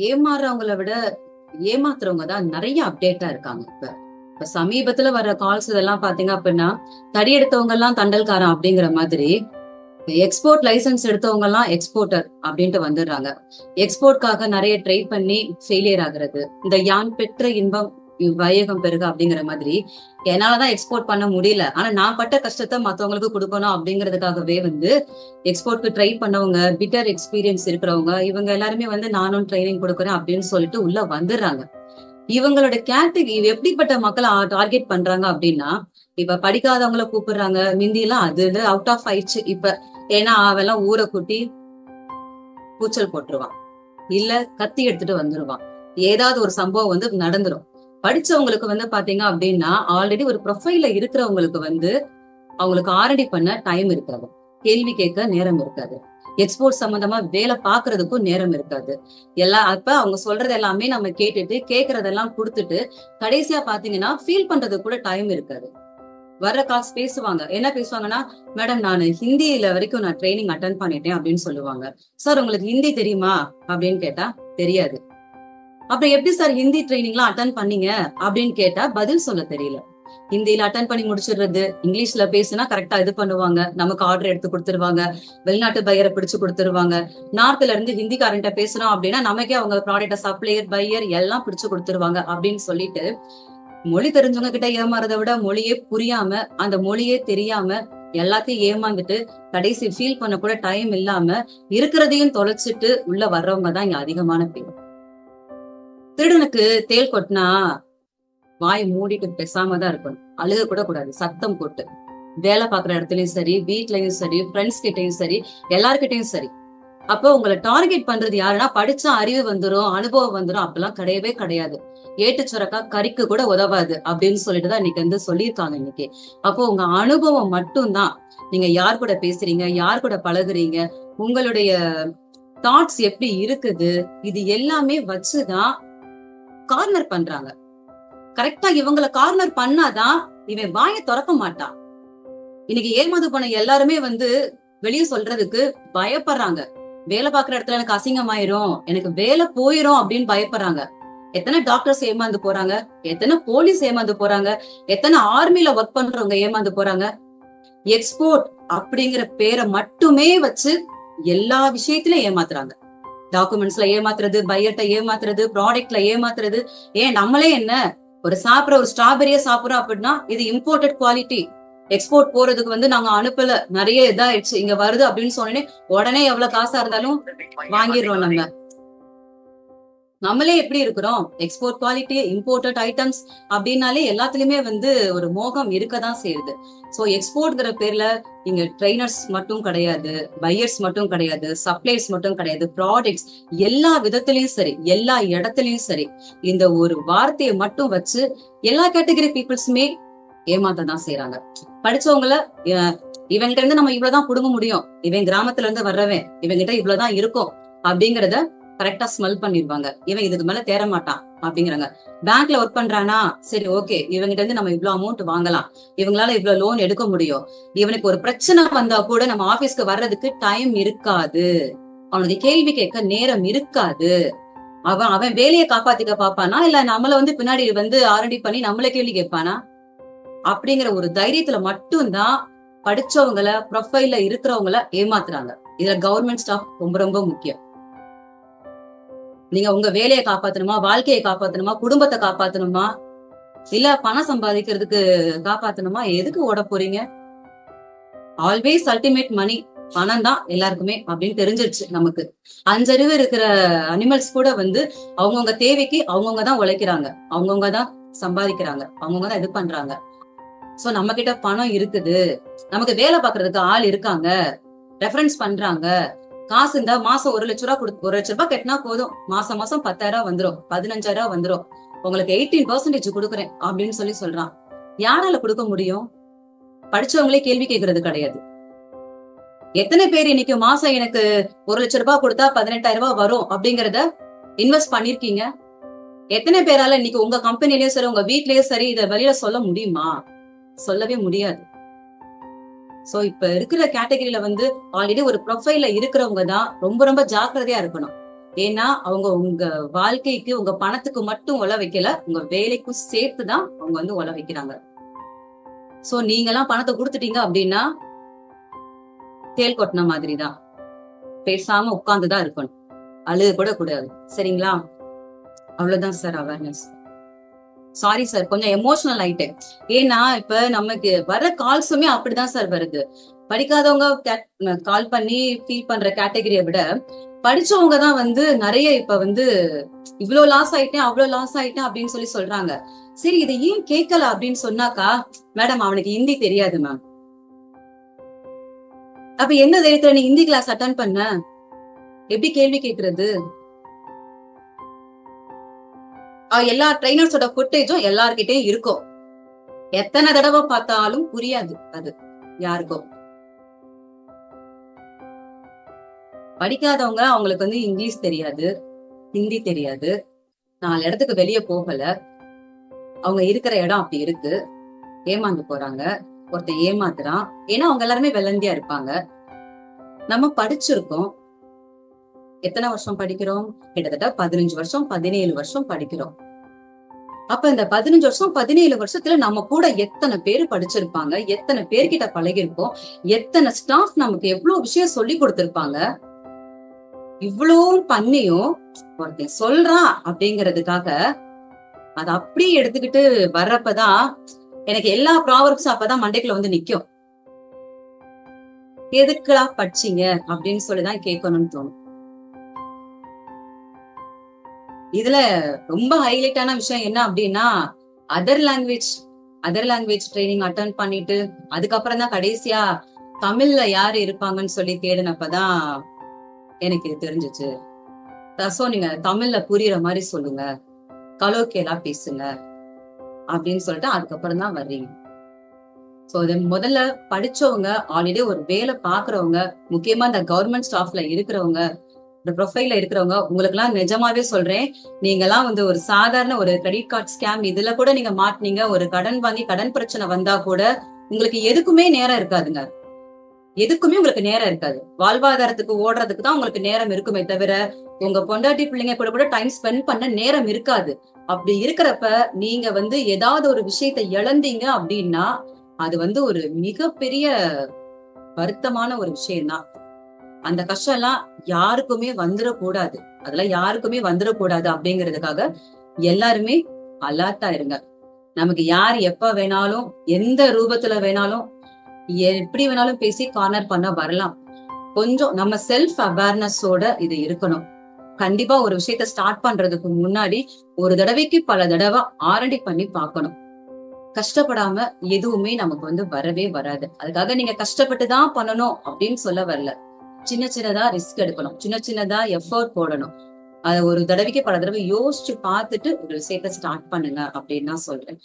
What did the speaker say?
ஏமாறுறவங்கள விட ஏமாத்துறவங்க தான் நிறைய அப்டேட்டா இருக்காங்க இப்ப. இப்ப சமீபத்துல வர்ற கால்ஸ் இதெல்லாம் பாத்தீங்க அப்படின்னா தடி எடுத்தவங்க எல்லாம் தண்டல்காரன் அப்படிங்கிற மாதிரி எக்ஸ்போர்ட் லைசன்ஸ் எடுத்தவங்க எல்லாம் எக்ஸ்போர்ட்டர் அப்படின்ட்டு வந்துடுறாங்க. எக்ஸ்போர்ட்காக நிறைய ட்ரை பண்ணி ஃபெயிலியர் ஆகுறது. இந்த யான் பெற்ற இன்பம் வையகம் பெருக அப்படிங்கிற மாதிரி என்னாலதான் எக்ஸ்போர்ட் பண்ண முடியல. ஆனா நான் பட்ட கஷ்டத்தை மத்தவங்களுக்கு கொடுக்கணும் அப்படிங்கறதுக்காகவே வந்து எக்ஸ்போர்ட்க்கு ட்ரை பண்ணவங்க பிட்டர் எக்ஸ்பீரியன்ஸ் இருக்கிறவங்க இவங்க எல்லாருமே வந்து நானும் ட்ரைனிங் கொடுக்குறேன் அப்படின்னு சொல்லிட்டு உள்ள வந்துடுறாங்க. இவங்களோட கேட்டகரி எப்படிப்பட்ட மக்களை டார்கெட் பண்றாங்க அப்படின்னா இப்ப படிக்காதவங்கள கூப்பிடுறாங்க. மிந்திலாம் அது அவுட் ஆஃப் ஆயிடுச்சு இப்ப ஏன்னா அவெல்லாம் ஊரை கூட்டி கூச்சல் போட்டுருவான். இல்ல கத்தி எடுத்துட்டு வந்துருவான். ஏதாவது ஒரு சம்பவம் வந்து நடந்துரும். படிச்சவங்களுக்கு வந்து பாத்தீங்க அப்படின்னா ஆல்ரெடி ஒரு ப்ரொஃபைல இருக்கிறவங்களுக்கு வந்து அவங்களுக்கு ஆரடி பண்ண டைம் இருக்காது. கேள்வி கேட்க நேரம் இருக்காது. எக்ஸ்போர்ட் சம்பந்தமா வேலை பாக்குறதுக்கும் நேரம் இருக்காது. எல்லாம் அப்ப அவங்க சொல்றது எல்லாமே நம்ம கேட்டுட்டு கேக்குறதெல்லாம் கொடுத்துட்டு கடைசியா பாத்தீங்கன்னா ஃபீல் பண்றது கூட டைம் இருக்காது. வர்ற காசு பேசுவாங்க. என்ன பேசுவாங்கன்னா மேடம் நான் ஹிந்தியில வரைக்கும் நான் ட்ரைனிங் அட்டன் பண்ணிட்டேன் அப்படின்னு சொல்லுவாங்க. சார் உங்களுக்கு ஹிந்தி தெரியுமா? அப்படின்னு கேட்டா தெரியாது. அப்புறம் எப்படி சார் ஹிந்தி ட்ரைனிங்லாம் அட்டன் பண்ணீங்க அப்படின்னு கேட்டா பதில் சொல்ல தெரியல. ஹிந்தியில அட்டன் பண்ணி முடிச்சிடுறது இங்கிலீஷ்ல பேசினா கரெக்டா இது பண்ணுவாங்க நமக்கு ஆர்டர் எடுத்து கொடுத்துருவாங்க வெளிநாட்டு பையரை பிடிச்சு கொடுத்துருவாங்க. நார்த்ல இருந்து ஹிந்திக்காரன்ட்ட பேசுறோம் அப்படின்னா நமக்கே அவங்க ப்ராடக்ட சப்ளையர் பையர் எல்லாம் பிடிச்சு கொடுத்துருவாங்க அப்படின்னு சொல்லிட்டு மொழி தெரிஞ்சவங்க கிட்ட ஏமாறத விட மொழியே புரியாம அந்த மொழியே தெரியாம எல்லாத்தையும் ஏமாந்துட்டு கடைசி ஃபீல் பண்ண கூட டைம் இல்லாம இருக்கிறதையும் தொலைச்சிட்டு உள்ள வர்றவங்க தான் இங்க அதிகமான பேர். திருடனுக்கு தேல் கொட்டினா வாய் மூடிட்டு பேசாம தான் இருக்கணும். அழுக கூட கூடாது. சத்தம் போட்டு. வேலை பாக்குற இடத்துலயும் சரி வீட்லயும் சரி ஃப்ரெண்ட்ஸ் கிட்டயும் சரி எல்லார்கிட்டயும் சரி. அப்போ உங்களை டார்கெட் பண்றது யாருன்னா படிச்சா அறிவு வந்துடும் அனுபவம் வந்துடும் அப்பெல்லாம் கிடையவே கிடையாது. ஏட்டு சுரக்கா கறிக்கு கூட உதவாது அப்படின்னு சொல்லிட்டு தான் இன்னைக்கு வந்து சொல்லியிருக்காங்க இன்னைக்கு. அப்போ உங்க அனுபவம் மட்டும்தான். நீங்க யார் கூட பேசுறீங்க யார் கூட பழகுறீங்க உங்களுடைய தாட்ஸ் எப்படி இருக்குது இது எல்லாமே வச்சுதான் கார்னர் பண்றாங்க. கரெக்டா இவங்கள கார்னர் பண்ணாதான் இவன் வாயை திறக்க மாட்டான். இன்னைக்கு ஏமாந்து போன எல்லாருமே வந்து வெளியே சொல்றதுக்கு பயப்படுறாங்க. வேலை பாக்குற இடத்துல எனக்கு அசிங்கமாயிரும் எனக்கு வேலை போயிரும் அப்படின்னு பயப்படுறாங்க. எத்தனை டாக்டர்ஸ் ஏமாந்து போறாங்க எத்தனை போலீஸ் ஏமாந்து போறாங்க எத்தனை ஆர்மில ஒர்க் பண்றவங்க ஏமாந்து போறாங்க. எக்ஸ்போர்ட் அப்படிங்கிற பேரை மட்டுமே வச்சு எல்லா விஷயத்திலும் ஏமாத்துறாங்க. டாக்குமெண்ட்ஸ்ல ஏமாத்துறது பையர்ட்ட ஏமாத்துறது ப்ராடக்ட்ல ஏமாத்துறது. ஏன் நம்மளே என்ன? ஒரு சாப்பிட்ற ஒரு ஸ்ட்ராபெரிய சாப்பிட்றோம் அப்படின்னா இது இம்போர்ட்டட் குவாலிட்டி எக்ஸ்போர்ட் போறதுக்கு வந்து நாங்க அனுப்பல. நிறைய இதாயிடுச்சு. இங்க வருது அப்படின்னு சொன்னோடனே உடனே எவ்வளவு காசா இருந்தாலும் வாங்கிடுறோம் நம்ம. நம்மளே எப்படி இருக்கிறோம்? எக்ஸ்போர்ட் குவாலிட்டி இம்போர்ட்டட் ஐட்டம்ஸ் அப்படின்னாலே எல்லாத்துலயுமே வந்து ஒரு மோகம் இருக்கதான் செய்யுது. சோ எக்ஸ்போர்ட்ங்கிற பேர்ல இங்க ட்ரைனர்ஸ் மட்டும் கிடையாது பையர்ஸ் மட்டும் கிடையாது சப்ளைஸ் மட்டும் கிடையாது ப்ராடக்ட்ஸ் எல்லா விதத்திலையும் சரி எல்லா இடத்துலயும் சரி இந்த ஒரு வார்த்தையை மட்டும் வச்சு எல்லா கேட்டகரி பீப்புள்ஸுமே ஏமாத்த தான் செய்யறாங்க படிச்சவங்கள இவன்கிட்ட இருந்து நம்ம இவ்வளவுதான் புடுங்க முடியும். இவன் கிராமத்துல இருந்து வர்றவன் இவங்கிட்ட இவ்வளவுதான் இருக்கும் அப்படிங்கறத கரெக்டா ஸ்மெல் பண்ணிருவாங்க. இவன் இதுக்கு மேல தேர மாட்டான் அப்படிங்கிறாங்க பேங்க்ல ஒர்க் பண்றானா? சரி ஓகே இவங்கிட்ட இருந்து நம்ம இவ்வளவு அமௌண்ட் வாங்கலாம். இவங்களால இவ்வளவு லோன் எடுக்க முடியும். இவனுக்கு ஒரு பிரச்சனை வந்தா கூட நம்ம ஆபீஸ்க்கு வர்றதுக்கு டைம் இருக்காது. அவனுக்கு கேள்வி கேட்க நேரம் இருக்காது. அவன் அவன் வேலையை காப்பாத்திக்க பாப்பானா இல்ல நம்மள வந்து பின்னாடி வந்து ஆரண்டி பண்ணி நம்மள கேள்வி கேட்பானா? அப்படிங்கிற ஒரு தைரியத்துல மட்டும்தான் படிச்சவங்கள ப்ரொஃபைல்ல இருக்கிறவங்கள ஏமாத்துறாங்க. இதுல கவர்மெண்ட் ஸ்டாஃப் ரொம்ப ரொம்ப முக்கியம். நீங்க உங்க வேலையை காப்பாத்தணுமா வாழ்க்கையை காப்பாத்தணுமா குடும்பத்தை காப்பாத்தணுமா? இல்ல பணம் சம்பாதிக்கிறதுக்கு காப்பாத்தணுமா? எதுக்கு ஓட போறீங்க? ஆல்வேஸ் அல்டிமேட் மணி பணம் தான் எல்லாருக்குமே அப்படின்னு தெரிஞ்சிருச்சு நமக்கு. அஞ்சறிவு இருக்கிற அனிமல்ஸ் கூட வந்து அவங்கவுங்க தேவைக்கு அவங்கவுங்க தான் உழைக்கிறாங்க. அவங்கவுங்க தான் சம்பாதிக்கிறாங்க. அவங்கவுங்க தான் இது பண்றாங்க. சோ நம்ம கிட்ட பணம் இருக்குது. நமக்கு வேலை பாக்குறதுக்கு ஆள் இருக்காங்க. ரெஃபரன்ஸ் பண்றாங்க. காசு இந்த மாசம் ஒரு லட்ச ரூபா கொடு ஒரு லட்ச ரூபாய் கட்டினா போதும். மாசம் மாசம் பத்தாயிரம் வந்துரும். பதினஞ்சாயிரம் வந்துரும். உங்களுக்கு எயிட்டீன் பர்சன்டேஜ் கொடுக்குறேன் அப்படின்னு சொல்லி சொல்றான். யாரால கொடுக்க முடியும்? படிச்சவங்களே கேள்வி கேட்கறது கிடையாது. எத்தனை பேர் இன்னைக்கு மாசம் எனக்கு ஒரு லட்ச ரூபாய் கொடுத்தா பதினெட்டாயிரம் ரூபாய் வரும் அப்படிங்கறத இன்வெஸ்ட் பண்ணிருக்கீங்க? எத்தனை பேரால இன்னைக்கு உங்க கம்பெனிலயும் சரி உங்க வீட்லயும் சரி இதை வெளியில சொல்ல முடியுமா? சொல்லவே முடியாது. சோ இப்ப இருக்கிற கேட்டகரியில வந்து ஆல்ரெடி ஒரு ப்ரொஃபைல இருக்கிறவங்க தான் ரொம்ப ரொம்ப ஜாக்கிரதையா இருக்கணும். ஏன்னா அவங்க உங்க வாழ்க்கைக்கு உங்க பணத்துக்கு மட்டும் உல வைக்கல உங்க வேலைக்கும் சேர்த்து தான் அவங்க வந்து உல வைக்கிறாங்க. சோ நீங்க எல்லாம் பணத்தை கொடுத்துட்டீங்க அப்படின்னா தேல் கொட்டின மாதிரி தான். பேசாம உட்கார்ந்துதான் இருக்கணும். அழுக கூட கூடாது. சரிங்களா? அவ்வளவுதான் சார் அவேர்னஸ் சாரி சார் கொஞ்சம் எமோஷனல் ஆயிட்டேன். ஏன்னா இப்ப நமக்கு வர கால்ஸுமே அப்படிதான் சார் வருது. படிக்காதவங்க கால் பண்ணி ஃபீல் பண்ற கேட்டகரியை விட படிச்சவங்க தான் வந்து நிறைய இப்ப வந்து இவ்வளவு லாஸ் ஆயிட்டேன் அவ்வளவு லாஸ் ஆயிட்டேன் அப்படின்னு சொல்லி சொல்றாங்க. சரி இதை ஏன் கேட்கல அப்படின்னு சொன்னாக்கா மேடம் அவனுக்கு ஹிந்தி தெரியாது மேம் அப்ப என்ன தைரியத்துல நீ ஹிந்தி கிளாஸ் அட்டன் பண்ண? எப்படி கேள்வி கேட்கறது எல்லா ட்ரைனர்ஸோட ஃபுட்டேஜும் எல்லார்கிட்டயும் இருக்கும். எத்தனை தடவை பார்த்தாலும் புரியாது அது யாருக்கும் படிக்காதவங்க அவங்களுக்கு வந்து இங்கிலீஷ் தெரியாது ஹிந்தி தெரியாது. நாலு இடத்துக்கு வெளியே போகல. அவங்க இருக்கிற இடம் அப்படி இருக்கு. ஏமாந்து போறாங்க. ஒருத்தர் ஏமாத்துறான். ஏன்னா அவங்க எல்லாருமே வெள்ளந்தியா இருப்பாங்க. நம்ம படிச்சிருக்கோம். எத்தனை வருஷம் படிக்கிறோம்? கிட்டத்தட்ட பதினஞ்சு வருஷம் பதினேழு வருஷம் படிக்கிறோம். அப்ப இந்த பதினஞ்சு வருஷம் பதினேழு வருஷத்துல நம்ம கூட எத்தனை பேர் படிச்சிருப்பாங்க? எத்தனை பேர்கிட்ட பழகிருப்போம் எத்தனை ஸ்டாஃப் நமக்கு எவ்வளவு விஷயம் சொல்லி கொடுத்திருப்பாங்க? இவ்வளவும் பண்ணியும் ஒருத்தன் சொல்றான் அப்படிங்கிறதுக்காக அதை அப்படியே எடுத்துக்கிட்டு வர்றப்பதான் எனக்கு எல்லா ப்ராவர்ப்ஸும் அப்பதான் மண்டைக்குள்ள வந்து நிக்கும். எதுக்குடா படிச்சீங்க? அப்படின்னு சொல்லிதான் கேட்கணும்னு தோணும். இதுல ரொம்ப ஹைலைட்டான விஷயம் என்ன அப்படின்னா other language other language training attend பண்ணிட்டு அதுக்கப்புறம் தான் கடைசியா தமிழ்ல யாரு இருப்பாங்கன்னு சொல்லி தேடினப்பதான் எனக்கு இது தெரிஞ்சிச்சு. தசோ நீங்க தமிழ்ல புரியுற மாதிரி சொல்லுங்க. கலோக்கியலா பேசுங்க. அப்படின்னு சொல்லிட்டு அதுக்கப்புறம் தான் வர்றீங்க. ஸோ இது முதல்ல படிச்சவங்க ஆல்ரெடி ஒரு வேலை பாக்குறவங்க முக்கியமா இந்த கவர்மெண்ட் ஸ்டாஃப்ல இருக்கிறவங்க இந்த ப்ரொஃபைல இருக்கிறவங்க உங்களுக்கு எல்லாம் நிஜமாவே சொல்றேன். நீங்க எல்லாம் வந்து ஒரு சாதாரண ஒரு கிரெடிட் கார்டு ஸ்கேம் இதுல கூட நீங்க மாட்டினீங்க. ஒரு கடன் வாங்கி கடன் பிரச்சனை வந்தா கூட உங்களுக்கு எதுக்குமே நேரம் இருக்காதுங்க. எதுக்குமே உங்களுக்கு நேரம் இருக்காது. வாழ்வாதாரத்துக்கு ஓடுறதுக்கு தான் உங்களுக்கு நேரம் இருக்குமே தவிர உங்க பொண்டாட்டி பிள்ளைங்க கூட கூட டைம் ஸ்பெண்ட் பண்ண நேரம் இருக்காது. அப்படி இருக்கிறப்ப நீங்க வந்து ஏதாவது ஒரு விஷயத்தை இழந்தீங்க அப்படின்னா அது வந்து ஒரு மிகப்பெரிய வருத்தமான ஒரு விஷயம் தான் அந்த கஷ்டம் எல்லாம் யாருக்குமே வந்துடக்கூடாது அதெல்லாம் யாருக்குமே வந்துடக்கூடாது அப்படிங்கிறதுக்காக எல்லாருமே அலர்ட்டா இருங்க. நமக்கு யார் எப்ப வேணாலும் எந்த ரூபத்துல வேணாலும் எப்படி வேணாலும் பேசி கார்னர் பண்ண வரலாம். கொஞ்சம் நம்ம செல்ஃப் அவேர்னஸோட இது இருக்கணும். கண்டிப்பா ஒரு விஷயத்த ஸ்டார்ட் பண்றதுக்கு முன்னாடி ஒரு தடவைக்கு பல தடவை ஆரடி பண்ணி பார்க்கணும். கஷ்டப்படாம எதுவுமே நமக்கு வந்து வரவே வராது. அதுக்காக நீங்க கஷ்டப்பட்டு தான் பண்ணணும் அப்படின்னு சொல்ல வரல. சின்ன சின்னதா ரிஸ்க் எடுக்கணும். சின்ன சின்னதா எஃபர்ட் போடணும். அதை ஒரு தடவைக்கு பல தடவை யோசிச்சு பார்த்துட்டு ஒரு விஷயத்த ஸ்டார்ட் பண்ணுங்க அப்படின்னு நான் சொல்றேன்.